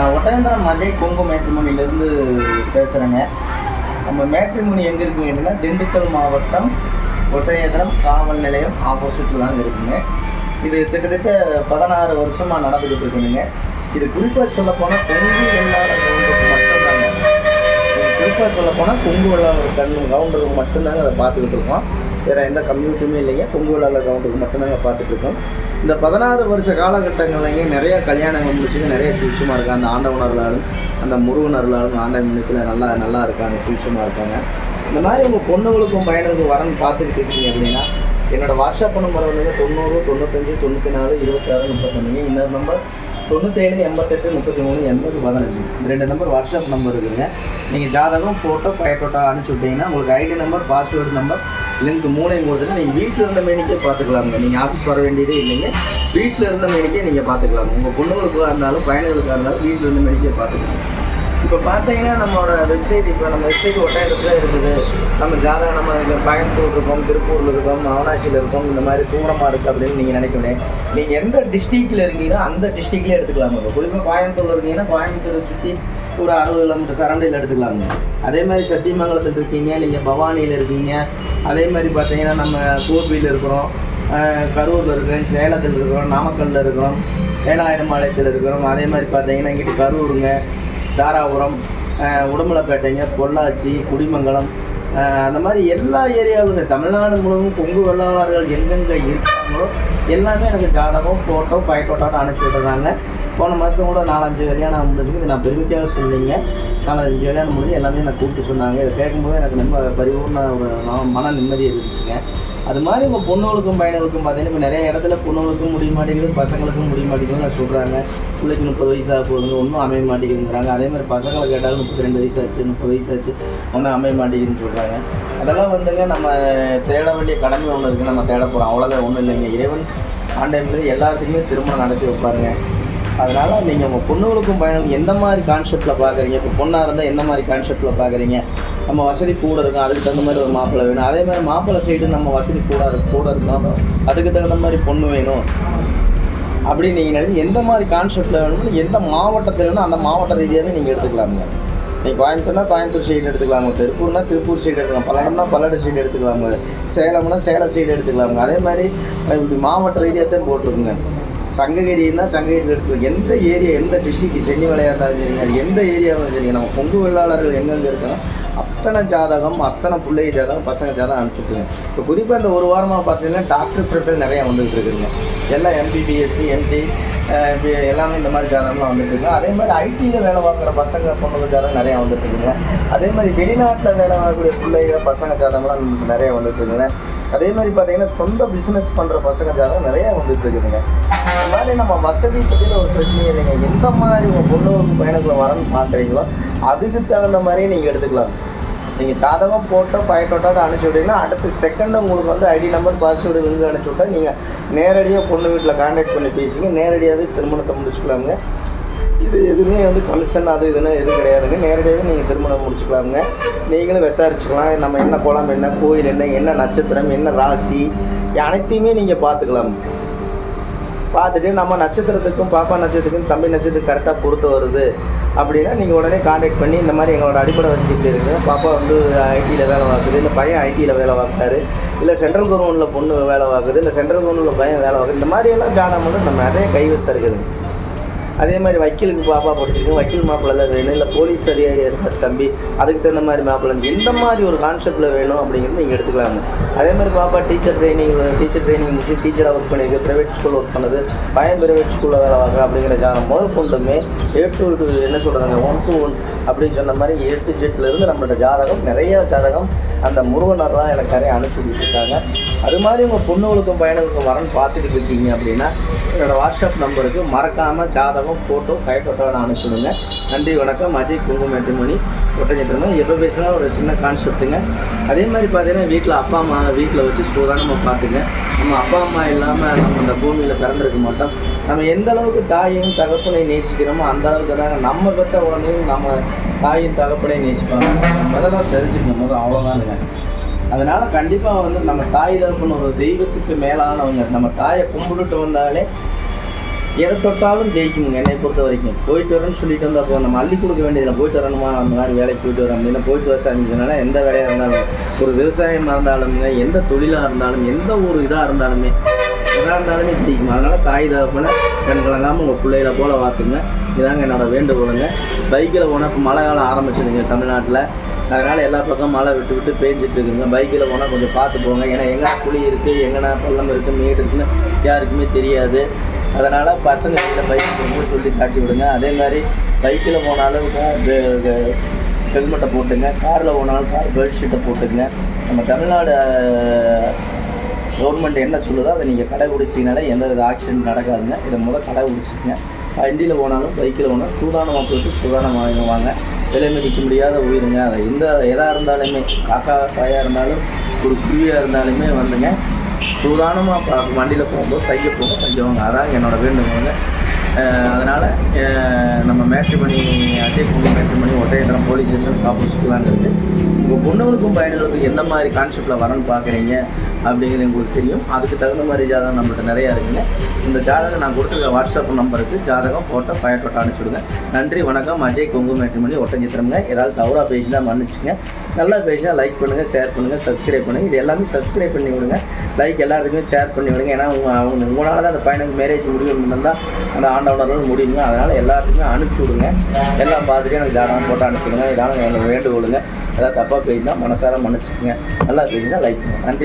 கஜேந்திரன் மஜை கொங்கு மேட்ரிமோனிலேருந்து பேசுகிறேங்க நம்ம மேட்ரிமோனி எங்கே இருக்குங்க அப்படின்னா திண்டுக்கல் மாவட்டம் ஒட்டயந்திரம் காவல் நிலையம் ஆப்போசிட்டில் தாங்க இருக்குங்க. இது கிட்டத்தட்ட பதினாறு வருஷமாக நடந்துக்கிட்டு இருக்குதுங்க. இது குறிப்பாக சொல்லப்போனால் கொங்கு வெள்ளாளர் கவுண்டருக்கு மட்டும்தாங்க. குறிப்பாக சொல்லப்போனால் கொங்கு வெள்ளாளர் கண் கவுண்டருக்கு மட்டும்தாங்க அதை பார்த்துக்கிட்டு இருக்கோம். வேறு எந்த கம்யூனிட்டியுமே இல்லைங்க. கொங்கு வெள்ளாளர் கவுண்டருக்கு மட்டும்தாங்க பார்த்துட்டு இருக்கோம். இந்த பதினாறு வருஷ காலகட்டங்கள்லங்க நிறைய கல்யாணங்கள் முடிச்சுங்க நிறைய சுவிட்சமாக இருக்குது அந்த ஆண்டவனர்களாலும் அந்த முருகனர்களாலும் ஆண்டவன் முன்னித்தில் நல்லா நல்லா இருக்காங்க சுவிட்சமாக இருக்காங்க. இந்த மாதிரி உங்கள் பொண்ணுகளுக்கும் பையனுக்கும் வரன்னு பார்த்துக்கிட்டு இருக்கீங்க அப்படின்னா என்னோடய வாட்ஸ்அப் நம்பர் வந்து தொண்ணூறு தொண்ணூத்தஞ்சு தொண்ணூற்றி நாலு இருபத்தாறு முப்பத்தொன்னுங்க இன்னொரு நம்பர் தொண்ணூத்தேழு எண்பத்தெட்டு முப்பத்தி மூணு எண்பது பதினஞ்சு. இந்த ரெண்டு நம்பர் வாட்ஸ்அப் நம்பர் இருக்குதுங்க நீங்கள் ஜாதகம் ஃபோட்டோ பயட்டோட்டோ அனுப்பிச்சி விட்டீங்கன்னா உங்களுக்கு ID number password number link மூணையும் கொடுத்துட்டு நீங்கள் வீட்டில் இருந்த மேனிக்கே பார்த்துக்கலாமுங்க நீங்கள் ஆஃபீஸ் வர வேண்டியதே இல்லைங்க. வீட்டில் இருந்த மேனிக்கே நீங்கள் பார்த்துக்கலாம் உங்கள் பொண்ணுங்களுக்காக இருந்தாலும் பையன்களுக்காக இருந்தாலும் வீட்டில் இருந்த மேனிக்கே பார்த்துக்கலாம் இப்போ பார்த்தீங்கன்னா நம்மளோட வெப்சைட் இப்போ நம்ம வெப்சைட் ஒட்டாயிரத்துல இருக்குது. நம்ம ஜாதகம் நம்ம இங்க கோயம்புத்தூர் இருக்கோம் திருப்பூரில் இருக்கோம் அவனாசியில் இருக்கோம் இந்த மாதிரி தூரமாக இருக்குது அப்படின்னு நீங்கள் நினைக்கணும் நீங்கள் எந்த டிஸ்ட்ரிக்டில் இருக்கீங்களோ அந்த டிஸ்ட்ரிக்ட்லேயே எடுத்துக்கலாம் இப்போ குறிப்பாக கோயம்புத்தூரில் இருக்கீங்கன்னா கோயம்புத்தூரை சுற்றி ஒரு அறுபது கிலோமீட்டர் சரௌண்டில் எடுத்துக்கலாங்க. அதே மாதிரி சத்தியமங்கலத்தில் இருக்கீங்க நீங்கள் பவானியில் இருக்கீங்க. அதே மாதிரி பார்த்தீங்கன்னா நம்ம கோபியில் இருக்கிறோம் கரூரில் இருக்கிறோம் சேலத்தில் இருக்கிறோம் நாமக்கல்லில் இருக்கிறோம் ஏழாயிரம்பாளையத்தில் இருக்கிறோம். அதே மாதிரி பார்த்தீங்கன்னா இங்கிட்டு கரூருங்க தாராபுரம் உடம்புலப்பேட்டைங்க உடுமலைப்பேட்டைங்க பொள்ளாச்சி குடிமங்கலம் அந்த மாதிரி எல்லா ஏரியாவுங்க. தமிழ்நாடு முழுவதும் கொங்கு வெள்ளாளர்கள் எங்கெங்கே இருக்காங்களோ எல்லாமே எனக்கு ஜாதகம் ஃபோட்டோ ஃபைட்டோட்டோட அனுப்பிச்சி விட்டுறாங்க. போன மாதம் கூட நாலஞ்சு கல்யாணம் முடிஞ்சுக்கு இது நான் பெருமைக்காக சொல்லிங்க நாலஞ்சு கல்யாணம் முடிஞ்சு எல்லாமே நான் கூப்பிட்டு சொன்னாங்க. இதை கேட்கும்போது எனக்கு ரொம்ப பரிபூர்ண ஒரு மன- நிம்மதி இருந்துச்சுங்க. அது மாதிரி உங்கள் பொண்ணுகளுக்கும் பையனுக்கும் பார்த்தீங்கன்னா இப்போ நிறைய இடத்துல பொண்ணுகளுக்கும் முடிய மாட்டேங்குது பசங்களுக்கும் முடிய மாட்டேங்குதுன்னு சொல்கிறாங்க பிள்ளைக்கு முப்பது வயசாக போகுதுங்க ஒன்றும் அமைய மாட்டேங்குதுங்கிறாங்க. அதே மாதிரி பசங்களை கேட்டாலும் முப்பத்தி ரெண்டு வயசாச்சு முப்பது வயசாச்சு ஒன்றும் அமைய மாட்டேங்குதுன்னு சொல்கிறாங்க அதெல்லாம் வந்துங்க நம்ம தேட வேண்டிய கடமை ஒன்று இருக்குது நம்ம தேட போகிறோம் அவ்வளோதான் ஒன்றும் இல்லைங்க. இறைவன் ஆண்டை எல்லாத்துக்குமே திருமணம் நடத்தி வைப்பாருங்க. அதனால் நீங்கள் உங்கள் பொண்ணுகளுக்கும் பயணம் எந்த மாதிரி கான்செப்டில் பார்க்குறீங்க இப்போ பொண்ணாக இருந்தால் எந்த மாதிரி கான்செப்டில் பார்க்குறீங்க நம்ம வசதி கூட இருக்கும் அதுக்கு தகுந்த மாதிரி ஒரு மாப்பிள்ளை வேணும். அதே மாதிரி மாப்பிள்ளை சைடு நம்ம வசதி கூட இருக்கு- கூட இருக்கோம் அதுக்கு தகுந்த மாதிரி பொண்ணு வேணும். அப்படின்னு நீங்கள் நினைச்சு எந்த மாதிரி கான்செப்டில் வேணுமோ எந்த மாவட்டத்தில் வேணும் அந்த மாவட்ட ரீதியாகவே நீங்கள் எடுத்துக்கலாமுங்க நீங்கள் கோயம்புத்தூர்னா கோயம்புத்தூர் சைடு எடுத்துக்கலாமுங்க திருப்பூர்னா திருப்பூர் சைடு எடுத்துக்கலாம். பல்லடம்னா பல்லட சைடு எடுத்துக்கலாமுங்க சேலம்னா சேலம் சைடு எடுத்துக்கலாமுங்க அதே மாதிரி இப்படி மாவட்ட ரீதியாக தான் போட்டிருக்குங்க. சங்ககிரின்னா சங்ககிரியில் இருக்கிற எந்த ஏரியா எந்த டிஸ்ட்ரிக்ட் சென்னிமலையாக இருந்தாலும் சரிங்க அது எந்த ஏரியாவும் சரிங்க நம்ம கொங்கு வெள்ளாளர்கள் எங்கெங்கே இருக்காங்க அத்தனை ஜாதகம் அத்தனை பிள்ளைய ஜாதகம் பசங்க ஜாதகம் அனுப்பிச்சுட்டுருங்க இப்போ குறிப்பாக இந்த ஒரு வாரமாக பார்த்தீங்கன்னா டாக்டர் ப்ரிப்பேர் நிறையா வந்துகிட்டு இருக்குதுங்க. எல்லாம் எம்பிபிஎஸ்சி எம்டி இப்படி எல்லாமே இந்த மாதிரி ஜாதகம்லாம் வந்துட்டு அதே மாதிரி ஐடியில் வேலை பார்க்குற பசங்க பொண்ணுங்க ஜாதகம் நிறையா வந்துட்டுருக்குங்க அதே மாதிரி வெளிநாட்டில் வேலை பார்க்கக்கூடிய பிள்ளைங்க பசங்க ஜாதகம்லாம் நிறையா வந்துட்டுருக்குங்க அதே மாதிரி பார்த்தீங்கன்னா சொந்த பிஸ்னஸ் பண்ணுற பசங்க ஜாதகம் நிறையா வந்துட்டுருக்குதுங்க இருக்குதுங்க மாதிரி நம்ம வசதி பற்றின ஒரு பிரச்சனையே இல்லைங்க. எந்த மாதிரி உங்கள் பொண்ணுக்கு பையனுக்குள்ள வரன்னு பார்க்குறீங்களோ அதுக்கு தகுந்த மாதிரியே நீங்கள் எடுத்துக்கலாம். நீங்கள் ஜாதகம் போட்டோ பயட்டோட்டோட அனுப்பிச்சி விட்டீங்கன்னா அடுத்த செகண்ட் உங்களுக்கு வந்து ஐடி நம்பர் பாஸ்வேர்டு லிங்க் அனுப்பிச்சி விட்டா நீங்கள் நேரடியாக பொண்ணு வீட்டில் காண்டாக்ட் பண்ணி பேசிங்க. நேரடியாகவே திருமணத்தை முடிச்சுக்கலாமுங்க. இது எதுவுமே வந்து கமிஷன் அது இதுன்னு எதுவும் கிடையாதுங்க. நேரடியாகவே நீங்கள் திருமணம் முடிச்சுக்கலாமுங்க. நீங்களும் விசாரிச்சுக்கலாம். நம்ம என்ன குளம் என்ன கோயில் என்ன என்ன நட்சத்திரம் என்ன ராசி அனைத்தையுமே நீங்கள் பார்த்துக்கலாம். பார்த்துட்டு நம்ம நட்சத்திரத்துக்கும் பாப்பா நட்சத்திரத்துக்கும் தம்பி நட்சத்திரத்துக்கு கரெக்டாக பொறுத்து வருது அப்படின்னா நீங்கள் உடனே காண்டாக்ட் பண்ணி இந்த மாதிரி எங்களோட அடிப்படை வசதி இப்படி இருக்குது பாப்பா வந்து ஐடியில் வேலை பார்க்குது இல்லை பையன் ஐடியில் வேலை பார்க்குறாரு இல்லை சென்ட்ரல் கவர்மெண்ட்டில் பொண்ணு வேலை பார்க்குது இல்லை சென்ட்ரல் கவர்மெண்ட்டில் பையன் வேலை பார்க்குது இந்த மாதிரியெல்லாம் ஜாதகம் வந்து நம்ம நிறைய கைவசம் இருக்குது. அதே மாதிரி வக்கீலுக்கு பாப்பா படிச்சிருக்கு. வக்கீல் மாப்பிள்ளை தான் வேணும். இல்லை போலீஸ் அதிகாரியாக இருக்கார் தம்பி. அதுக்கு தகுந்த மாதிரி மாப்பிள்ளை எந்த மாதிரி ஒரு கான்செப்டில் வேணும் அப்படிங்கிறது நீங்கள் எடுத்துக்கலாம் அதே மாதிரி பாப்பா டீச்சர் ட்ரைனிங் டீச்சர் ட்ரைனிங் முடிச்சு டீச்சராக ஒர்க் பண்ணியிருக்கு ப்ரைவேட் ஸ்கூல் ஒர்க் பண்ணுது. பயம் ப்ரைவேட் ஸ்கூலில் வேலை பார்க்குறேன் அப்படிங்கிற ஜாதகம் முதல் கொண்டுமே ஏ டு என்ன சொல்கிறாங்க ஒன் டு ஒன் அப்படின்னு சொன்ன மாதிரி ஏ டு ஜெட்லேருந்து நம்மளோட ஜாதகம் நிறைய ஜாதகம் அந்த முருகனர் தான் எனக்கு நிறைய அனுப்பிச்சு இருக்காங்க அது மாதிரி உங்கள் பொண்ணுகளுக்கும் பையனுக்கும் வரன்னு பார்த்துட்டு இருக்கீங்க அப்படின்னா என்னோடய வாட்ஸ்அப் நம்பருக்கு மறக்காமல் ஜாதகம் ஃபோட்டோ ஃபைட்டோட்டோ நான் அனுப்பிச்சுடுங்க. நன்றி வணக்கம். அஜய் குங்குமேட்டுமணி ஒட்டஞ்சத்திரமா எப்போ பேசினா ஒரு சின்ன கான்செப்ட்டுங்க அதே மாதிரி பார்த்தீங்கன்னா வீட்டில் அப்பா அம்மா வீட்டில் வச்சு சூதானமாக பார்த்துங்க. நம்ம அப்பா அம்மா இல்லாமல் நம்ம இந்த பூமியில் பிறந்திருக்க மாட்டோம். நம்ம எந்த அளவுக்கு தாயையும் தகப்பனை நேசிக்கிறோமோ அந்த அளவுக்கு தாங்க நம்ம பெற்ற உடனேயும் நம்ம தாயும் தகப்பனை நேசிப்பாங்க. அதெல்லாம் தெரிஞ்சுக்கணும். போது அவ்வளோதானுங்க அதனால் கண்டிப்பாக வந்து நம்ம தாய் தகப்பன் ஒரு தெய்வத்துக்கு மேலானவங்க. நம்ம தாயை கும்பிட்டுட்டு வந்தாலே எதை தொட்டாலும் ஜெயிக்குங்க என்னை பொறுத்த வரைக்கும் போயிட்டு வரேன்னு சொல்லிட்டு வந்தால் அப்போ நம்ம அள்ளி கொடுக்க வேண்டியதில்லை. போயிட்டு வரணுமா? அந்த மாதிரி வேலைக்கு போயிட்டு வரோம். அப்படின்னா போயிட்டு வர சாமிச்சனால எந்த வேலையாக இருந்தாலும் ஒரு விவசாயமாக இருந்தாலுங்க எந்த தொழிலாக இருந்தாலும் எந்த ஒரு இதாக இருந்தாலுமே எதாக இருந்தாலுமே ஜெயிக்கும். அதனால் தாய் தகப்பனை கண் கலங்காமல் உங்கள் பிள்ளைகளை போல் பார்த்துங்க இதாங்க என்னோட வேண்டுகோளுங்க. பைக்கில் போனால் இப்போ மழை காலம் ஆரம்பிச்சிடுங்க தமிழ்நாட்டில். அதனால் எல்லா பக்கம் மழை விட்டு விட்டு பேஞ்சிட்டு இருக்குங்க பைக்கில் போனால் கொஞ்சம் பார்த்து போங்க. ஏன்னா எங்கே குழி இருக்குது எங்கன்னா பள்ளம் இருக்குது மேடு இருக்குன்னு யாருக்குமே தெரியாது. அதனால் பசங்க கிட்ட பைக் போகும்போது சொல்லி காட்டி விடுங்க. அதே மாதிரி பைக்கில் போனாலும் ஹெல்மெட்டை போட்டுங்க. காரில் போனாலும் கார் பெல்ட் ஷீட்டை போட்டுங்க. நம்ம தமிழ்நாடு கவர்மெண்ட் என்ன சொல்லுதோ அதை நீங்கள் கடைபிடிச்சிங்கனாலே எந்த வித ஆக்சிடென்ட் நடக்காதுங்க. இதை முதல் கடைபிடிச்சிக்கங்க. வண்டியில் போனாலும் பைக்கில் போனாலும் சூதானமாக போயிட்டு சூதானமாக வாங்க விலை மதிக்க முடியாத உயிருங்க. அதை எந்த எதாக இருந்தாலுமே காக்கா பாயாக இருந்தாலும் ஒரு குருவியாக இருந்தாலுமே வந்துங்க. சூதானமாக பா வண்டியில் போகும்போது கையை போகும் கொஞ்சம் அதான் என்னோட வேண்டுகோங்க அதனால் நம்ம மேட்ரிமணி அஜய் பொண்ணு மேட்ரிமணி ஒட்டையத்திரம் போலீஸ் ஸ்டேஷன் ஆப்போசிட் தாங்க இருக்குது உங்கள் பொண்ணுங்களுக்கும் பையன்களுக்கும் எந்த மாதிரி கான்செப்டில் வரணும்னு பார்க்குறீங்க அப்படிங்கிறது உங்களுக்கு தெரியும். அதுக்கு தகுந்த மாதிரி ஜாதகம் நம்மள்ட்ட நிறையா இருக்குங்க. இந்த ஜாதகம் நான் கொடுத்துருக்க வாட்ஸ்அப் நம்பருக்கு ஜாதகம் ஃபோட்டோ பயட்டோட்டோ அனுப்பிச்சுடுங்க. நன்றி வணக்கம். அஜய் கொங்கு மேட்ரிமணி ஒட்டஞ்சித்திரம்ங்க. ஏதாவது தவறாக பேசினா மன்னிச்சுங்க. நல்லா பேசினா லைக் பண்ணுங்கள் ஷேர் பண்ணுங்கள் சப்ஸ்கிரைப் பண்ணுங்கள் இது எல்லாமே சப்ஸ்கிரைப் பண்ணி விடுங்க. லைக் எல்லாத்துக்குமே ஷேர் பண்ணி விடுங்க. ஏன்னா அவங்க உங்களால் தான் அந்த பையனுக்கு மேரேஜ் முடியும் தான் அந்த ஆண்டவனால் முடியுங்க. அதனால் எல்லாத்துக்குமே அனுப்பிச்சி விடுங்க. எல்லாம் பார்த்துட்டு எனக்கு ஜாதகம் போட்டு அனுப்பிச்சுடுங்க. இதான எனக்கு வேண்டுகோளுங்க. ஏதாவது தப்பாக பேசினா மனசார மன்னிச்சுக்கோங்க. நல்லா பேசினா லைக் பண்ணுங்க. நன்றி.